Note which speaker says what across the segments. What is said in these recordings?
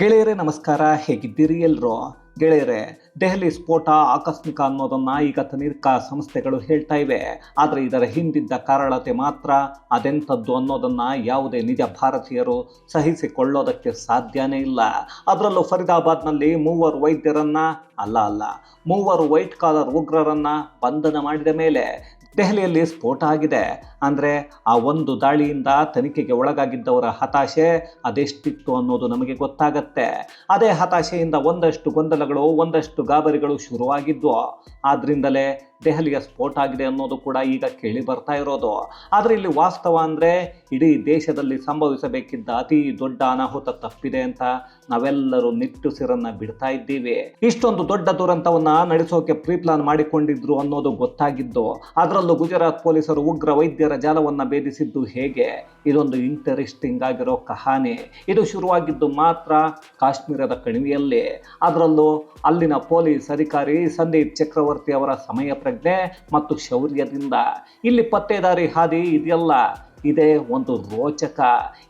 Speaker 1: ಗೆಳೆಯರೇ, ನಮಸ್ಕಾರ. ಹೇಗಿದ್ದೀರಿ ಎಲ್ರು? ಗೆಳೆಯರೇ, ದೆಹಲಿ ಸ್ಫೋಟ ಆಕಸ್ಮಿಕ ಅನ್ನೋದನ್ನ ಈಗ ತನಿಖಾ ಸಂಸ್ಥೆಗಳು ಹೇಳ್ತಾ ಇವೆ. ಆದರೆ ಇದರ ಹಿಂದಿದ್ದ ಕಾರಣತೆ ಮಾತ್ರ ಅದೆಂಥದ್ದು ಅನ್ನೋದನ್ನ ಯಾವುದೇ ನಿಜ ಭಾರತೀಯರು ಸಹಿಸಿಕೊಳ್ಳೋದಕ್ಕೆ ಸಾಧ್ಯನೇ ಇಲ್ಲ. ಅದರಲ್ಲೂ ಫರಿದಾಬಾದ್ನಲ್ಲಿ ಮೂವರು ವೈದ್ಯರನ್ನ, ಅಲ್ಲ ಅಲ್ಲ, ಮೂವರು ವೈಟ್ ಕಾಲರ್ ಉಗ್ರರನ್ನ ಬಂಧನ ಮಾಡಿದ ಮೇಲೆ ದೆಹಲಿಯಲ್ಲಿ ಸ್ಫೋಟ ಆಗಿದೆ. ಅಂದರೆ ಆ ಒಂದು ದಾಳಿಯಿಂದ ತನಿಖೆಗೆ ಒಳಗಾಗಿದ್ದವರ ಹತಾಶೆ ಅದೆಷ್ಟಿತ್ತು ಅನ್ನೋದು ನಮಗೆ ಗೊತ್ತಾಗತ್ತೆ. ಅದೇ ಹತಾಶೆಯಿಂದ ಒಂದಷ್ಟು ಗೊಂದಲಗಳು, ಒಂದಷ್ಟು ಗಾಬರಿಗಳು ಶುರುವಾಗಿದ್ವು. ಆದ್ರಿಂದಲೇ ದೆಹಲಿಯ ಸ್ಫೋಟ ಆಗಿದೆ ಅನ್ನೋದು ಕೂಡ ಈಗ ಕೇಳಿ ಬರ್ತಾ ಇರೋದು. ಆದರೆ ಇಲ್ಲಿ ವಾಸ್ತವ ಅಂದರೆ ಇಡೀ ದೇಶದಲ್ಲಿ ಸಂಭವಿಸಬೇಕಿದ್ದ ಅತಿ ದೊಡ್ಡ ಅನಾಹುತ ತಪ್ಪಿದೆ ಅಂತ ನಾವೆಲ್ಲರೂ ನಿಟ್ಟುಸಿರನ್ನ ಬಿಡ್ತಾ ಇದ್ದೀವಿ. ಇಷ್ಟೊಂದು ದೊಡ್ಡ ದುರಂತವನ್ನ ನಡೆಸೋಕೆ ಪ್ರೀ ಪ್ಲಾನ್ ಮಾಡಿಕೊಂಡಿದ್ರು ಅನ್ನೋದು ಗೊತ್ತಾಗಿದ್ದು, ಅದರಲ್ಲೂ ಗುಜರಾತ್ ಪೊಲೀಸರು ಉಗ್ರ ವೈದ್ಯರ ಜಾಲವನ್ನ ಭೇದಿಸಿದ್ದು ಹೇಗೆ? ಇದೊಂದು ಇಂಟರೆಸ್ಟಿಂಗ್ ಆಗಿರೋ ಕಹಾನಿ. ಇದು ಶುರುವಾಗಿದ್ದು ಮಾತ್ರ ಕಾಶ್ಮೀರದ ಕಣಿವೆಯಲ್ಲಿ. ಅದರಲ್ಲೂ ಅಲ್ಲಿನ ಪೊಲೀಸ್ ಅಧಿಕಾರಿ ಸಂದೀಪ್ ಚಕ್ರವರ್ತಿ ಅವರ ಸಮಯ ಪ್ರಜ್ಞೆ ಮತ್ತು ಶೌರ್ಯದಿಂದ. ಇಲ್ಲಿ ಪತ್ತೇದಾರಿ ಹಾದಿ ಇದೆಯಲ್ಲ, ಇದೇ ಒಂದು ರೋಚಕ.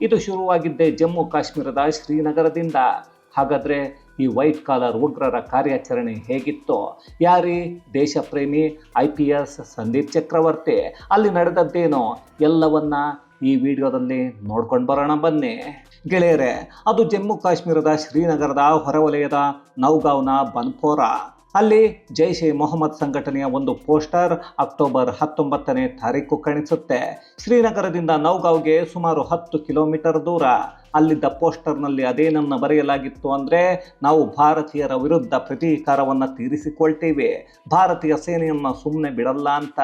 Speaker 1: ಇದು ಶುರುವಾಗಿದ್ದೆ ಜಮ್ಮು ಕಾಶ್ಮೀರದ ಶ್ರೀನಗರದಿಂದ. ಹಾಗಾದ್ರೆ ಈ ವೈಟ್ ಕಾಲರ್ ಉಗ್ರರ ಕಾರ್ಯಾಚರಣೆ ಹೇಗಿತ್ತು? ಯಾರಿ? ದೇಶಪ್ರೇಮಿ, I P S, Sandeep Chakravarti. ಅಲ್ಲಿ ನಡೆದದ್ದೇನೋ? ಎಲ್ಲವನ್ನ ಈ ವಿಡಿಯೋದಲ್ಲಿ ನೋಡ್ಕೊಂಡು ಬರೋಣ ಬನ್ನಿ. ಗೆಳೆಯರೆ, ಅದು ಜಮ್ಮು ಕಾಶ್ಮೀರದ ಶ್ರೀನಗರದ ಹೊರವಲಯದ ನೌಗಾವ್ನ ಬನ್ಪೋರ ಅಲ್ಲಿ ಜೈಷ್ ಎ ಮೊಹಮ್ಮದ್ ಸಂಘಟನೆಯ ಒಂದು ಪೋಸ್ಟರ್ ಅಕ್ಟೋಬರ್ ಹತ್ತೊಂಬತ್ತನೇ ತಾರೀಕು ಕಾಣಿಸುತ್ತೆ. ಶ್ರೀನಗರದಿಂದ ನೌಗಾವ್ಗೆ ಸುಮಾರು ಹತ್ತು ಕಿಲೋಮೀಟರ್ ದೂರ. ಅಲ್ಲಿದ್ದ ಪೋಸ್ಟರ್ನಲ್ಲಿ ಅದೇನನ್ನು ಬರೆಯಲಾಗಿತ್ತು ಅಂದರೆ ನಾವು ಭಾರತೀಯರ ವಿರುದ್ಧ ಪ್ರತೀಕಾರವನ್ನು ತೀರಿಸಿಕೊಳ್ತೀವಿ. ಭಾರತೀಯ ಸೇನೆಯನ್ನು ಸುಮ್ಮನೆ ಬಿಡಲ್ಲ ಅಂತ.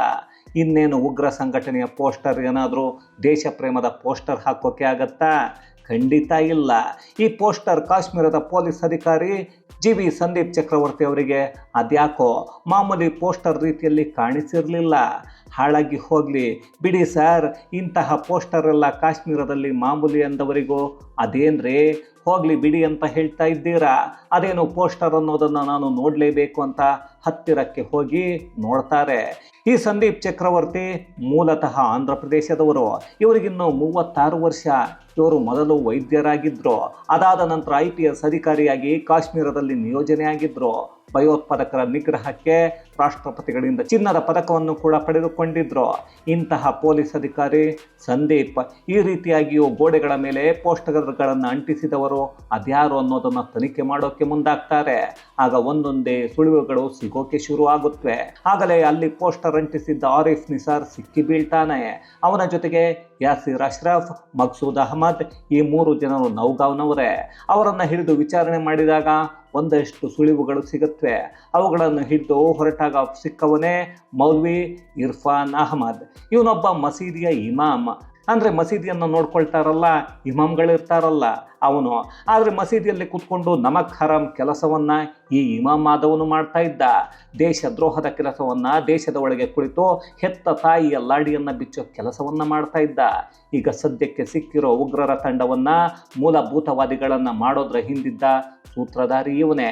Speaker 1: ಇನ್ನೇನು ಉಗ್ರ ಸಂಘಟನೆಯ ಪೋಸ್ಟರ್ ಏನಾದರೂ ದೇಶ ಪ್ರೇಮದ ಪೋಸ್ಟರ್ ಹಾಕೋಕೆ ಆಗತ್ತಾ? ಖಂಡಿತ ಇಲ್ಲ. ಈ ಪೋಸ್ಟರ್ ಕಾಶ್ಮೀರದ ಪೊಲೀಸ್ ಅಧಿಕಾರಿ ಜಿ ವಿ ಸಂದೀಪ್ ಚಕ್ರವರ್ತಿ ಅವರಿಗೆ ಅದ್ಯಾಕೋ ಮಾಮೂಲಿ ಪೋಸ್ಟರ್ ರೀತಿಯಲ್ಲಿ ಕಾಣಿಸಿರಲಿಲ್ಲ. ಹಾಳಾಗಿ ಹೋಗಲಿ. ಬಿಡಿ ಸರ್, ಇಂತಹ ಪೋಸ್ಟರ್ ಎಲ್ಲ ಕಾಶ್ಮೀರದಲ್ಲಿ ಮಾಮೂಲಿ ಅಂದವರಿಗೂ ಅದೇನ್ರಿ? ಹೋಗಲಿ ಬಿಡಿ ಅಂತ ಹೇಳ್ತಾ ಇದ್ದೀರಾ? ಅದೇನು ಪೋಸ್ಟರ್ ಅನ್ನೋದನ್ನು ನಾನು ನೋಡಲೇಬೇಕು ಅಂತ ಹತ್ತಿರಕ್ಕೆ ಹೋಗಿ ನೋಡ್ತಾರೆ. ಈ ಸಂದೀಪ್ ಚಕ್ರವರ್ತಿ ಮೂಲತಃ ಆಂಧ್ರ ಪ್ರದೇಶದವರು. ಇವರಿಗಿನ್ನು ಮೂವತ್ತಾರು ವರ್ಷ. ಇವರು ಮೊದಲು ವೈದ್ಯರಾಗಿದ್ದರು ಅದಾದ ನಂತರ ಐ ಪಿ ಎಸ್ ಅಧಿಕಾರಿಯಾಗಿ ಕಾಶ್ಮೀರದಲ್ಲಿ ನಿಯೋಜನೆ ಆಗಿದ್ದರು ಭಯೋತ್ಪಾದಕರ ನಿಗ್ರಹಕ್ಕೆ ರಾಷ್ಟ್ರಪತಿಗಳಿಂದ ಚಿನ್ನದ ಪದಕವನ್ನು ಕೂಡ ಪಡೆದುಕೊಂಡಿದ್ರು. ಇಂತಹ ಪೊಲೀಸ್ ಅಧಿಕಾರಿ ಸಂದೀಪ್ ಈ ರೀತಿಯಾಗಿಯೂ ಗೋಡೆಗಳ ಮೇಲೆ ಪೋಸ್ಟರ್ಗಳನ್ನು ಅಂಟಿಸಿದವರು. ಅದ್ಯಾರು ಅನ್ನೋದನ್ನು ತನಿಖೆ ಮಾಡೋಕೆ ಮುಂದಾಗ್ತಾರೆ. ಆಗ ಒಂದೊಂದೇ ಸುಳಿವುಗಳು ಸಿಗೋಕೆ ಶುರು ಆಗುತ್ತವೆ ಆಗಲೇ ಅಲ್ಲಿ ಪೋಸ್ಟರ್ ಅಂಟಿಸಿದ್ದ ಆರಿಫ್ ನಿಸಾರ್ ಸಿಕ್ಕಿ ಬೀಳ್ತಾನೆ. ಅವನ ಜೊತೆಗೆ ಯಾಸಿರ್ ಅಶ್ರಫ್, ಮಕ್ಸೂದ್ ಅಹಮದ್ ಈ ಮೂರು ಜನರು ನೌಗಾವ್ನವರೇ. ಅವರನ್ನು ಹಿಡಿದು ವಿಚಾರಣೆ ಮಾಡಿದಾಗ ಒಂದಷ್ಟು ಸುಳಿವುಗಳು ಸಿಗುತ್ತವೆ ಅವುಗಳನ್ನು ಹಿಡಿದು ಹೊರಟಾಗ ಸಿಕ್ಕವನೇ ಮೌಲ್ವಿ ಇರ್ಫಾನ್ ಅಹಮದ್. ಇವನೊಬ್ಬ ಮಸೀದಿಯ ಇಮಾಮ್. ಅಂದರೆ ಮಸೀದಿಯನ್ನು ನೋಡ್ಕೊಳ್ತಾರಲ್ಲ, ಇಮಾಮ್ಗಳಿರ್ತಾರಲ್ಲ ಅವನು. ಆದರೆ ಮಸೀದಿಯಲ್ಲಿ ಕೂತ್ಕೊಂಡು ನಮಕ್ ಹರಾಮ್ ಕೆಲಸವನ್ನು ಈ ಇಮಾಮ್ ಆದವನು ಮಾಡ್ತಾ ಇದ್ದ. ದೇಶ ದ್ರೋಹದ ಕೆಲಸವನ್ನು ದೇಶದ ಒಳಗೆ ಕುಳಿತು ಹೆತ್ತ ತಾಯಿಯ ಲಾಡಿಯನ್ನು ಬಿಚ್ಚೋ ಕೆಲಸವನ್ನು ಮಾಡ್ತಾ ಇದ್ದ. ಈಗ ಸದ್ಯಕ್ಕೆ ಸಿಕ್ಕಿರೋ ಉಗ್ರರ ತಂಡವನ್ನು ಮೂಲಭೂತವಾದಿಗಳನ್ನು ಮಾಡೋದ್ರ ಹಿಂದಿದ್ದ ಸೂತ್ರಧಾರಿ ಇವನೇ.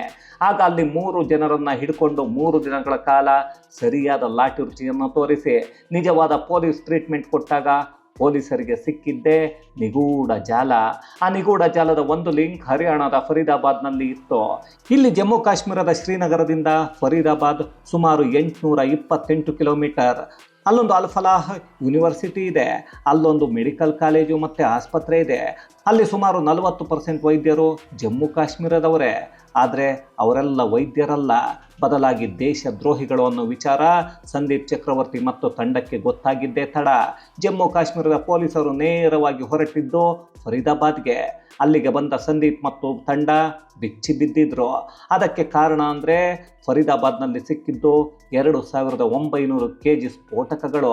Speaker 1: ಆಗ ಅಲ್ಲಿ ಮೂರು ಜನರನ್ನ ಹಿಡ್ಕೊಂಡು ಮೂರು ದಿನಗಳ ಕಾಲ ಸರಿಯಾದ ಲಾಠಿ ರುಚಿಯನ್ನು ತೋರಿಸಿ, ನಿಜವಾದ ಪೊಲೀಸ್ ಟ್ರೀಟ್ಮೆಂಟ್ ಕೊಟ್ಟಾಗ ಪೊಲೀಸರಿಗೆ ಸಿಕ್ಕಿದ್ದೇ ನಿಗೂಢ ಜಾಲ. ಆ ನಿಗೂಢ ಜಾಲದ ಒಂದು ಲಿಂಕ್ ಹರಿಯಾಣದ ಫರೀದಾಬಾದ್ನಲ್ಲಿ ಇತ್ತು. ಇಲ್ಲಿ ಜಮ್ಮು ಕಾಶ್ಮೀರದ ಶ್ರೀನಗರದಿಂದ ಫರೀದಾಬಾದ್ ಸುಮಾರು ಎಂಟುನೂರ ಇಪ್ಪತ್ತೆಂಟು ಕಿಲೋಮೀಟರ್. ಅಲ್ಲೊಂದು ಅಲ್ಫಲಾಹ್ ಯೂನಿವರ್ಸಿಟಿ ಇದೆ. ಅಲ್ಲೊಂದು ಮೆಡಿಕಲ್ ಕಾಲೇಜು ಮತ್ತು ಆಸ್ಪತ್ರೆ ಇದೆ. ಅಲ್ಲಿ ಸುಮಾರು ನಲವತ್ತು ಪರ್ಸೆಂಟ್ ವೈದ್ಯರು ಜಮ್ಮು ಕಾಶ್ಮೀರದವರೇ. ಆದರೆ ಅವರೆಲ್ಲ ವೈದ್ಯರಲ್ಲ. ಬದಲಾಗಿ ದೇಶ ದ್ರೋಹಿಗಳು ಅನ್ನೋ ವಿಚಾರ ಸಂದೀಪ್ ಚಕ್ರವರ್ತಿ ಮತ್ತು ತಂಡಕ್ಕೆ ಗೊತ್ತಾಗಿದ್ದೇ ತಡ. ಜಮ್ಮು ಕಾಶ್ಮೀರದ ಪೊಲೀಸರು ನೇರವಾಗಿ ಹೊರಟಿದ್ದು ಫರೀದಾಬಾದ್ಗೆ. ಅಲ್ಲಿಗೆ ಬಂದ ಸಂದೀಪ್ ಮತ್ತು ತಂಡ ಬಿಚ್ಚಿ ಬಿದ್ದಿದ್ರು ಅದಕ್ಕೆ ಕಾರಣ ಅಂದರೆ ಫರೀದಾಬಾದ್ನಲ್ಲಿ ಸಿಕ್ಕಿದ್ದು ಎರಡು ಸಾವಿರದ ಒಂಬೈನೂರು ಕೆ ಜಿ ಸ್ಫೋಟಕಗಳು.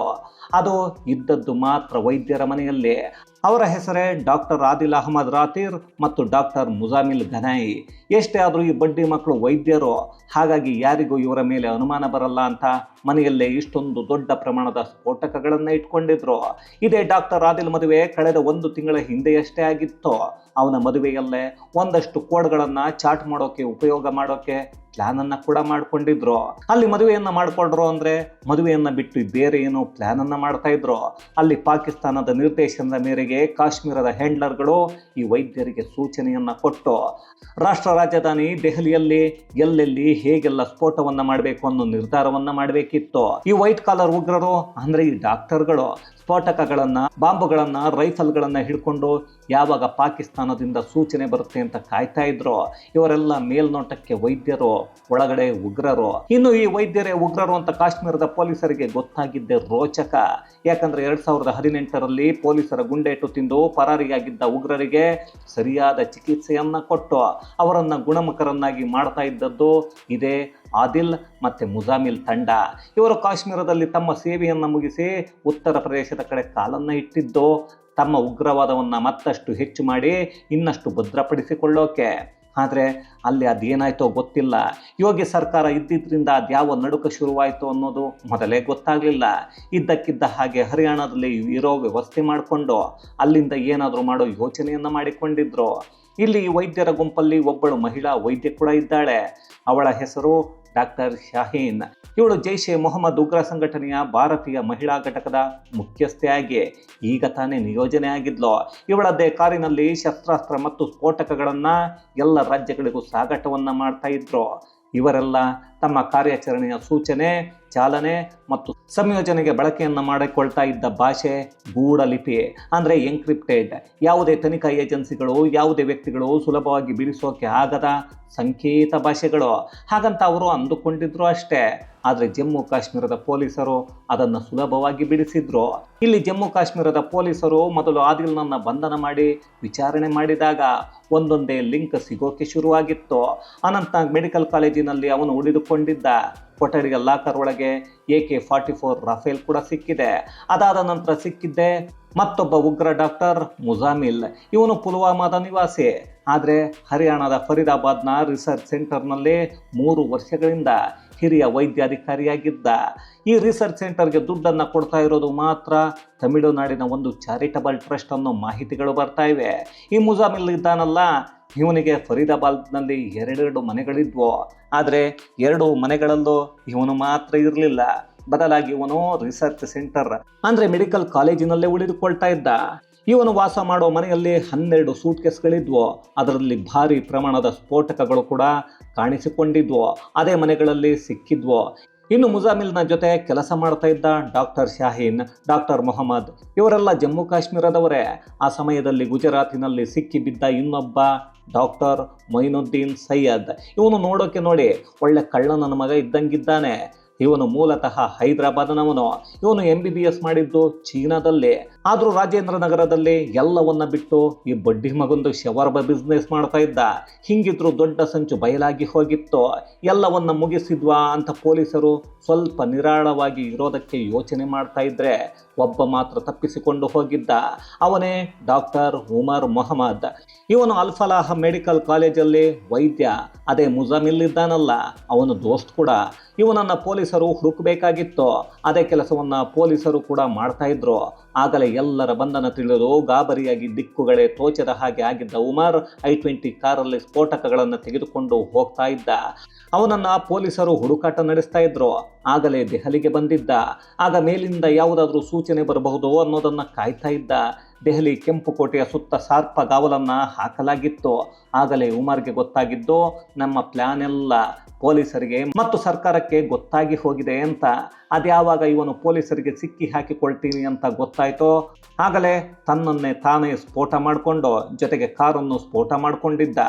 Speaker 1: ಅದು ಇದ್ದದ್ದು ಮಾತ್ರ ವೈದ್ಯರ ಮನೆಯಲ್ಲಿ. ಅವರ ಹೆಸರೇ ಡಾಕ್ಟರ್ ಆದಿಲ್ ಅಹಮದ್ ರಾತೀರ್ ಮತ್ತು ಡಾಕ್ಟರ್ ಮುಜಾಮಿಲ್ ಘನಾಯಿ ಎಷ್ಟೇ ಆದರೂ ಈ ಬಡ್ಡಿ ಮಕ್ಕಳು ವೈದ್ಯರು. ಹಾಗಾಗಿ ಯಾರಿಗೂ ಇವರ ಮೇಲೆ ಅನುಮಾನ ಬರಲ್ಲ ಅಂತ ಮನೆಯಲ್ಲೇ ಇಷ್ಟೊಂದು ದೊಡ್ಡ ಪ್ರಮಾಣದ ಸ್ಫೋಟಕಗಳನ್ನು ಇಟ್ಕೊಂಡಿದ್ರು. ಇದೇ ಡಾಕ್ಟರ್ ಆದಿಲ್ ಮದುವೆ ಕಳೆದ ಒಂದು ತಿಂಗಳ ಹಿಂದೆಯಷ್ಟೇ ಆಗಿತ್ತು. ಅವನ ಮದುವೆಯಲ್ಲೇ ಒಂದಷ್ಟು ಕೋಡ್ಗಳನ್ನು ಚಾಟ್ ಮಾಡೋಕೆ, ಉಪಯೋಗ ಮಾಡೋಕೆ ಪ್ಲಾನ್ ಅನ್ನ ಕೂಡ ಮಾಡ್ಕೊಂಡಿದ್ರು. ಅಲ್ಲಿ ಮದುವೆಯನ್ನು ಮಾಡ್ಕೊಂಡ್ರು ಅಂದ್ರೆ ಮದುವೆಯನ್ನು ಬಿಟ್ಟು ಬೇರೆ ಏನೋ ಪ್ಲಾನ್ ಅನ್ನ ಮಾಡ್ತಾ ಇದ್ರು. ಅಲ್ಲಿ ಪಾಕಿಸ್ತಾನದ ನಿರ್ದೇಶನದ ಮೇರೆಗೆ ಕಾಶ್ಮೀರದ ಹ್ಯಾಂಡ್ಲರ್ಗಳು ಈ ವೈದ್ಯರಿಗೆ ಸೂಚನೆಯನ್ನ ಕೊಟ್ಟು, ರಾಷ್ಟ್ರ ರಾಜಧಾನಿ ದೆಹಲಿಯಲ್ಲಿ ಎಲ್ಲೆಲ್ಲಿ ಹೇಗೆಲ್ಲ ಸ್ಫೋಟವನ್ನು ಮಾಡಬೇಕು ಅನ್ನೋ ನಿರ್ಧಾರವನ್ನ ಮಾಡಬೇಕಿತ್ತು. ಈ ವೈಟ್ ಕಾಲರ್ ಉಗ್ರರು ಅಂದ್ರೆ ಈ ಡಾಕ್ಟರ್ಗಳು. ಸ್ಫೋಟಕಗಳನ್ನ, ಬಾಂಬುಗಳನ್ನ, ರೈಫಲ್ಗಳನ್ನ ಹಿಡ್ಕೊಂಡು ಯಾವಾಗ ಪಾಕಿಸ್ತಾನದಿಂದ ಸೂಚನೆ ಬರುತ್ತೆ ಅಂತ ಕಾಯ್ತಾ ಇದ್ರು, ಇವರೆಲ್ಲ ಮೇಲ್ನೋಟಕ್ಕೆ ವೈದ್ಯರು, ಒಳಗಡೆ ಉಗ್ರರು. ಇನ್ನು ಈ ವೈದ್ಯರೇ ಉಗ್ರರು ಅಂತ ಕಾಶ್ಮೀರದ ಪೊಲೀಸರಿಗೆ ಗೊತ್ತಾಗಿದ್ದೆ ರೋಚಕ. ಯಾಕಂದ್ರೆ ಎರಡ್ ಸಾವಿರದ ಹದಿನೆಂಟರಲ್ಲಿ ಪೊಲೀಸರ ಗುಂಡೇಟು ತಿಂದು ಪರಾರಿಯಾಗಿದ್ದ ಉಗ್ರರಿಗೆ ಸರಿಯಾದ ಚಿಕಿತ್ಸೆಯನ್ನ ಕೊಟ್ಟು ಅವರನ್ನ ಗುಣಮುಖರನ್ನಾಗಿ ಮಾಡ್ತಾ ಇದ್ದದ್ದು ಇದೇ ಆದಿಲ್ ಮತ್ತು ಮುಜಾಮಿಲ್ ತಂಡ. ಇವರು ಕಾಶ್ಮೀರದಲ್ಲಿ ತಮ್ಮ ಸೇವೆಯನ್ನು ಮುಗಿಸಿ ಉತ್ತರ ಪ್ರದೇಶದ ಕಡೆ ಕಾಲನ್ನು ಇಟ್ಟಿದ್ದು, ತಮ್ಮ ಉಗ್ರವಾದವನ್ನು ಮತ್ತಷ್ಟು ಹೆಚ್ಚು ಮಾಡಿ ಇನ್ನಷ್ಟು ಭದ್ರಪಡಿಸಿಕೊಳ್ಳೋಕೆ. ಆದರೆ ಅಲ್ಲಿ ಅದೇನಾಯ್ತೋ ಗೊತ್ತಿಲ್ಲ. ಯೋಗಿ ಸರ್ಕಾರ ಇದ್ದಿದ್ದರಿಂದ ಅದ್ಯಾವ ನಡುಕ ಶುರುವಾಯಿತು ಅನ್ನೋದು ಮೊದಲೇ ಗೊತ್ತಾಗಲಿಲ್ಲ. ಇದ್ದಕ್ಕಿದ್ದ ಹಾಗೆ ಹರಿಯಾಣದಲ್ಲಿ ಇರೋ ವ್ಯವಸ್ಥೆ ಮಾಡಿಕೊಂಡು ಅಲ್ಲಿಂದ ಏನಾದರೂ ಮಾಡೋ ಯೋಚನೆಯನ್ನು ಮಾಡಿಕೊಂಡಿದ್ರು. ಇಲ್ಲಿ ವೈದ್ಯರ ಗುಂಪಲ್ಲಿ ಒಬ್ಬಳು ಮಹಿಳಾ ವೈದ್ಯ ಕೂಡ ಇದ್ದಾಳೆ. ಅವಳ ಹೆಸರು ಡಾಕ್ಟರ್ ಶಾಹೀನ್. ಇವಳು ಜೈಷ್ ಎ ಮೊಹಮ್ಮದ್ ಉಗ್ರ ಸಂಘಟನೆಯ ಭಾರತೀಯ ಮಹಿಳಾ ಘಟಕದ ಮುಖ್ಯಸ್ಥೆಯಾಗಿ ಈಗ ತಾನೇ ನಿಯೋಜನೆ ಆಗಿದ್ಲು ಇವಳದ್ದೇ ಕಾರಿನಲ್ಲಿ ಶಸ್ತ್ರಾಸ್ತ್ರ ಮತ್ತು ಸ್ಫೋಟಕಗಳನ್ನು ಎಲ್ಲ ರಾಜ್ಯಗಳಿಗೂ ಸಾಗಾಟವನ್ನ ಮಾಡ್ತಾ ಇದ್ರು. ಇವರೆಲ್ಲ ತಮ್ಮ ಕಾರ್ಯಾಚರಣೆಯ ಸೂಚನೆ, ಚಾಲನೆ ಮತ್ತು ಸಂಯೋಜನೆಗೆ ಬಳಕೆಯನ್ನು ಮಾಡಿಕೊಳ್ತಾ ಇದ್ದ ಭಾಷೆ ಗೂಢಲಿಪಿ ಅಂದರೆ ಎನ್ಕ್ರಿಪ್ಟೆಡ್ ಯಾವುದೇ ತನಿಖಾ ಏಜೆನ್ಸಿಗಳು, ಯಾವುದೇ ವ್ಯಕ್ತಿಗಳು ಸುಲಭವಾಗಿ ಬಿಡಿಸೋಕೆ ಆಗದ ಸಂಕೇತ ಭಾಷೆಗಳು. ಹಾಗಂತ ಅವರು ಅಂದುಕೊಂಡಿದ್ರು ಅಷ್ಟೇ. ಆದರೆ ಜಮ್ಮು ಕಾಶ್ಮೀರದ ಪೊಲೀಸರು ಅದನ್ನು ಸುಲಭವಾಗಿ ಬಿಡಿಸಿದ್ರು. ಇಲ್ಲಿ ಜಮ್ಮು ಕಾಶ್ಮೀರದ ಪೊಲೀಸರು ಮೊದಲು ಆದಿಲ್ನನ್ನು ಬಂಧನ ಮಾಡಿ ವಿಚಾರಣೆ ಮಾಡಿದಾಗ ಒಂದೊಂದೇ ಲಿಂಕ್ ಸಿಗೋಕೆ ಶುರುವಾಗಿತ್ತು. ಅನಂತ ಮೆಡಿಕಲ್ ಕಾಲೇಜಿನಲ್ಲಿ ಅವನು ಉಳಿದುಕೊಂಡಿದ್ದ. ಕೊಠಡಿಯ ಲಾಕರ್ ಒಳಗೆ A K forty four rifle ಕೂಡ ಸಿಕ್ಕಿದೆ. ಅದಾದ ನಂತರ ಸಿಕ್ಕಿದ್ದೆ ಮತ್ತೊಬ್ಬ ಉಗ್ರ ಡಾಕ್ಟರ್ ಮುಜಾಮಿಲ್. ಇವನು ಪುಲ್ವಾಮಾದ ನಿವಾಸಿ. ಆದರೆ ಹರಿಯಾಣದ ಫರೀದಾಬಾದ್ನ ರಿಸರ್ಚ್ ಸೆಂಟರ್ನಲ್ಲಿ ಮೂರು ವರ್ಷಗಳಿಂದ ಹಿರಿಯ ವೈದ್ಯಾಧಿಕಾರಿಯಾಗಿದ್ದ ಈ ರಿಸರ್ಚ್ ಸೆಂಟರ್ಗೆ ದುಡ್ಡನ್ನು ಕೊಡ್ತಾ ಇರೋದು ಮಾತ್ರ ತಮಿಳುನಾಡಿನ ಒಂದು ಚಾರಿಟಬಲ್ ಟ್ರಸ್ಟ್ ಅನ್ನೋ ಮಾಹಿತಿಗಳು ಬರ್ತಾ ಇವೆ. ಈ ಮುಜಾಮಿಲ್ ಇದ್ದಾನಲ್ಲ, ಇವನಿಗೆ ಫರೀದಾಬಾದ್ನಲ್ಲಿ ಎರಡೆರಡು ಮನೆಗಳಿದ್ವು. ಆದರೆ ಎರಡು ಮನೆಗಳಲ್ಲೂ ಇವನು ಮಾತ್ರ ಇರಲಿಲ್ಲ. ಬದಲಾಗಿ ಇವನು ರಿಸರ್ಚ್ ಸೆಂಟರ್ ಅಂದರೆ ಮೆಡಿಕಲ್ ಕಾಲೇಜಿನಲ್ಲೇ ಉಳಿದುಕೊಳ್ತಾ ಇದ್ದ. ಇವನು ವಾಸ ಮಾಡೋ ಮನೆಯಲ್ಲಿ ಹನ್ನೆರಡು ಸೂಟ್ ಕೇಸ್ಗಳಿದ್ವು ಅದರಲ್ಲಿ ಭಾರಿ ಪ್ರಮಾಣದ ಸ್ಫೋಟಕಗಳು ಕೂಡ ಕಾಣಿಸಿಕೊಂಡಿದ್ವು. ಅದೇ ಮನೆಗಳಲ್ಲಿ ಸಿಕ್ಕಿದ್ವು. ಇನ್ನು ಮುಜಾಮಿಲ್ನ ಜೊತೆ ಕೆಲಸ ಮಾಡ್ತಾ ಇದ್ದ ಡಾಕ್ಟರ್ ಶಾಹೀನ್, ಡಾಕ್ಟರ್ ಮೊಹಮ್ಮದ್, ಇವರೆಲ್ಲ ಜಮ್ಮು ಕಾಶ್ಮೀರದವರೇ. ಆ ಸಮಯದಲ್ಲಿ ಗುಜರಾತಿನಲ್ಲಿ ಸಿಕ್ಕಿ ಬಿದ್ದ ಇನ್ನೊಬ್ಬ ಡಾಕ್ಟರ್ ಮೊಯಿನುದ್ದೀನ್ ಸೈಯದ್. ಇವನು ನೋಡೋಕೆ ನೋಡಿ ಒಳ್ಳೆ ಕಳ್ಳನ ಮಗ ಇದ್ದಂಗಿದ್ದಾನೆ. ಇವನು ಮೂಲತಃ ಹೈದರಾಬಾದ್ನವನು. ಇವನು ಎಂ ಬಿ ಬಿ ಎಸ್ ಮಾಡಿದ್ದು ಚೀನಾದಲ್ಲಿ. ಆದರೂ ರಾಜೇಂದ್ರ ನಗರದಲ್ಲಿ ಎಲ್ಲವನ್ನ ಬಿಟ್ಟು ಈ ಬಡ್ಡಿ ಮಗೊಂದು ಶವರ್ಬ ಬಿಸ್ನೆಸ್ ಮಾಡ್ತಾ ಇದ್ದ. ಹಿಂಗಿದ್ರು ದೊಡ್ಡ ಸಂಚು ಬಯಲಾಗಿ ಹೋಗಿತ್ತು. ಎಲ್ಲವನ್ನ ಮುಗಿಸಿದ್ವಾ ಅಂತ ಪೊಲೀಸರು ಸ್ವಲ್ಪ ನಿರಾಳವಾಗಿ ಇರೋದಕ್ಕೆ ಯೋಚನೆ ಮಾಡ್ತಾ ಇದ್ರೆ ಒಬ್ಬ ಮಾತ್ರ ತಪ್ಪಿಸಿಕೊಂಡು ಹೋಗಿದ್ದ. ಅವನೇ ಡಾಕ್ಟರ್ ಉಮರ್ ಮೊಹಮ್ಮದ್. ಇವನು ಅಲ್ಫಲಾಹ ಮೆಡಿಕಲ್ ಕಾಲೇಜಲ್ಲಿ ವೈದ್ಯ. ಅದೇ ಮುಜಾಮಿಲ್ ಇದ್ದಾನಲ್ಲ ಅವನು ದೋಸ್ತ್ ಕೂಡ. ಇವನನ್ನ ಪೊಲೀಸರು ಹುಡುಕಬೇಕಾಗಿತ್ತು. ಅದೇ ಕೆಲಸವನ್ನ ಪೊಲೀಸರು ಕೂಡ ಮಾಡ್ತಾ ಇದ್ರು. ಆಗಲೇ ಎಲ್ಲರ ಬಂಧನ ತಿಳಿದು ಗಾಬರಿಯಾಗಿ ದಿಕ್ಕುಗಳೇ ತೋಚದ ಹಾಗೆ ಆಗಿದ್ದ ಉಮರ್ ಐ ಟ್ವೆಂಟಿ ಕಾರಲ್ಲಿ ಸ್ಫೋಟಕಗಳನ್ನು ತೆಗೆದುಕೊಂಡು ಹೋಗ್ತಾ ಇದ್ದ. ಅವನನ್ನ ಪೊಲೀಸರು ಹುಡುಕಾಟ ನಡೆಸ್ತಾ ಇದ್ರು. ಆಗಲೇ ದೆಹಲಿಗೆ ಬಂದಿದ್ದ. ಆಗ ಮೇಲಿಂದ ಯಾವುದಾದ್ರೂ ಸೂಚನೆ ಬರಬಹುದು ಅನ್ನೋದನ್ನ ಕಾಯ್ತಾ ಇದ್ದ. ದೆಹಲಿ ಕೆಂಪು ಕೋಟೆಯ ಸುತ್ತ ಸಾರ್ಪ ಗಾವಲನ್ನು ಹಾಕಲಾಗಿತ್ತು. ಆಗಲೇ ಉಮರ್ಗೆ ಗೊತ್ತಾಗಿದ್ದು, ನಮ್ಮ ಪ್ಲ್ಯಾನ್ ಎಲ್ಲ ಪೊಲೀಸರಿಗೆ ಮತ್ತು ಸರ್ಕಾರಕ್ಕೆ ಗೊತ್ತಾಗಿ ಹೋಗಿದೆ ಅಂತ. ಅದ್ಯಾವಾಗ ಇವನು ಪೊಲೀಸರಿಗೆ ಸಿಕ್ಕಿ ಹಾಕಿಕೊಳ್ತೀನಿ ಅಂತ ಗೊತ್ತಾಯ್ತೋ, ಆಗಲೇ ತನ್ನನ್ನೇ ತಾನೇ ಸ್ಫೋಟ ಮಾಡಿಕೊಂಡು, ಜೊತೆಗೆ ಕಾರನ್ನು ಸ್ಫೋಟ ಮಾಡಿಕೊಂಡಿದ್ದ.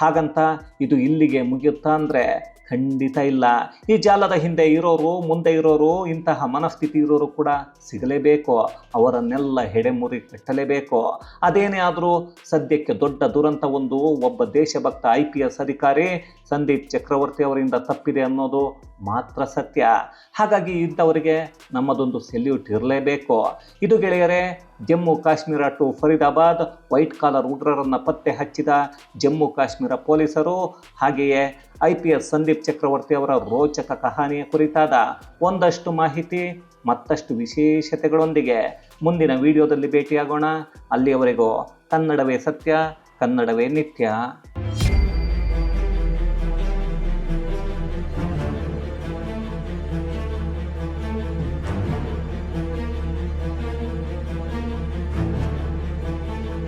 Speaker 1: ಹಾಗಂತ ಇದು ಇಲ್ಲಿಗೆ ಮುಗಿಯುತ್ತಾ ಅಂದರೆ ಖಂಡಿತ ಇಲ್ಲ. ಈ ಜಾಲದ ಹಿಂದೆ ಇರೋರು, ಮುಂದೆ ಇರೋರು, ಇಂತಹ ಮನಸ್ಥಿತಿ ಇರೋರು ಕೂಡ ಸಿಗಲೇಬೇಕು. ಅವರನ್ನೆಲ್ಲ ಹೆಡೆಮುರಿ ಕಟ್ಟಲೇಬೇಕು. ಅದೇನೇ ಆದರೂ ಸದ್ಯಕ್ಕೆ ದೊಡ್ಡ ದುರಂತ ಒಂದು ಒಬ್ಬ ದೇಶಭಕ್ತ ಐ ಪಿ ಎಸ್ ಅಧಿಕಾರಿ ಸಂದೀಪ್ ಚಕ್ರವರ್ತಿ ಅವರಿಂದ ತಪ್ಪಿದೆ ಅನ್ನೋದು ಮಾತ್ರ ಸತ್ಯ. ಹಾಗಾಗಿ ಇಂಥವರಿಗೆ ನಮ್ಮದೊಂದು ಸೆಲ್ಯೂಟ್ ಇರಲೇಬೇಕು. ಇದು ಗೆಳೆಯರೇ Jammu Kashmir to Faridabad white collar ಉಗ್ರರನ್ನು ಪತ್ತೆ ಹಚ್ಚಿದ ಜಮ್ಮು ಕಾಶ್ಮೀರ ಪೊಲೀಸರು. ಹಾಗೆಯೇ I P S Sandeep Chakravarti ಅವರ ರೋಚಕ ಕಹಾನಿಯ ಕುರಿತಾದ ಒಂದಷ್ಟು ಮಾಹಿತಿ, ಮತ್ತಷ್ಟು ವಿಶೇಷತೆಗಳೊಂದಿಗೆ ಮುಂದಿನ ವಿಡಿಯೋದಲ್ಲಿ ಭೇಟಿಯಾಗೋಣ. ಅಲ್ಲಿಯವರೆಗೂ ಕನ್ನಡವೇ ಸತ್ಯ, ಕನ್ನಡವೇ ನಿತ್ಯ.